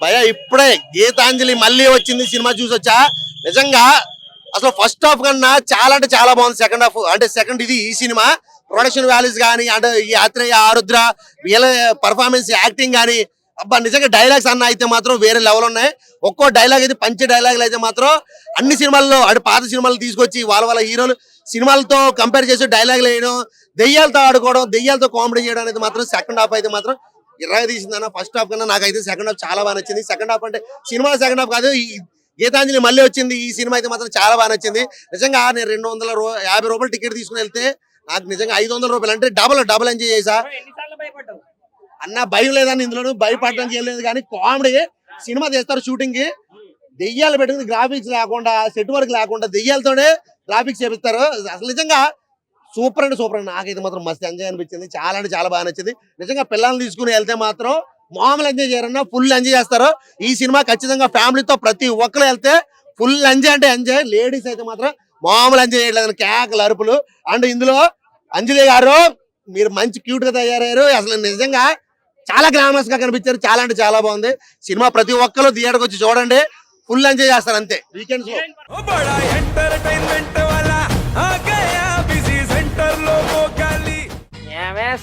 భయ ఇప్పుడే గీతాంజలి మళ్ళీ వచ్చింది సినిమా చూసొచ్చా? నిజంగా అసలు ఫస్ట్ హాఫ్ కన్నా చాలా అంటే చాలా బాగుంది సెకండ్ హాఫ్ అంటే సెకండ్ ఇది ఈ సినిమా. ప్రొడక్షన్ వాల్యూస్ కానీ అంటే ఈ ఆత్రేయ ఆరుద్ర వీళ్ళ పర్ఫార్మెన్స్ యాక్టింగ్ కానీ అబ్బా నిజంగా డైలాగ్స్ అన్న అయితే మాత్రం వేరే లెవెల్ ఉన్నాయి. ఒక్కో డైలాగ్ అయితే పంచే డైలాగులు అయితే మాత్రం అన్ని సినిమాల్లో అంటే పాత సినిమాలు తీసుకొచ్చి వాళ్ళ వాళ్ళ హీరోలు సినిమాలతో కంపేర్ చేసి డైలాగులు వేయడం దెయ్యాలతో ఆడుకోవడం దెయ్యాలతో కామెడీ చేయడం అనేది మాత్రం సెకండ్ హాఫ్ అయితే మాత్రం ఇరవై తీసిందన్న ఫస్ట్ హాఫ్ కన్నా నాకైతే సెకండ్ హాఫ్ చాలా బాగా నచ్చింది. సెకండ్ హాఫ్ అంటే సినిమా సెకండ్ హాఫ్ కాదు ఈ గీతాంజలి మళ్ళీ వచ్చింది ఈ సినిమా అయితే మాత్రం చాలా బాగా నచ్చింది. నిజంగా నేను రెండు వందల యాభై రూపాయలు టికెట్ తీసుకుని వెళ్తే నాకు నిజంగా ఐదు వందల రూపాయలు అంటే డబల్ డబల్ ఎంజాయ్ చేసా అన్న భయం లేదని ఇందులో భయపడడం చేయలేదు కానీ కామెడీ సినిమా తీస్తారు షూటింగ్కి. దెయ్యాలు పెట్టుకుని గ్రాఫిక్స్ లేకుండా సెట్ వర్క్ లేకుండా దెయ్యాలతోనే గ్రాఫిక్స్ చేపిస్తారు. అసలు నిజంగా సూపర్ అండి సూపర్ అండి. నాకైతే మాత్రం మస్తు ఎంజాయ్ అనిపించింది. చాలా అంటే చాలా బాగా నచ్చింది. నిజంగా పిల్లల్ని తీసుకుని వెళ్తే మాత్రం మామూలు ఎంజాయ్ చేయరన్నా ఫుల్ ఎంజాయ్ చేస్తారు. ఈ సినిమా ఖచ్చితంగా ఫ్యామిలీతో ప్రతి ఒక్కరు వెళ్తే ఫుల్ ఎంజాయ్ అంటే ఎంజాయ్. లేడీస్ అయితే మాత్రం మామూలు ఎంజాయ్ చేయట్లేదు. కేకలు అరుపులు. అండ్ ఇందులో అంజలి గారు మీరు మంచి క్యూట్గా తయారయ్యారు. అసలు నిజంగా చాలా గ్లామరస్గా కనిపించారు. చాలా అంటే చాలా బాగుంది. సినిమా ప్రతి ఒక్కరు థియేటర్కి వచ్చి చూడండి. ఫుల్ ఎంజాయ్ చేస్తారు అంతే. వీకెండ్స్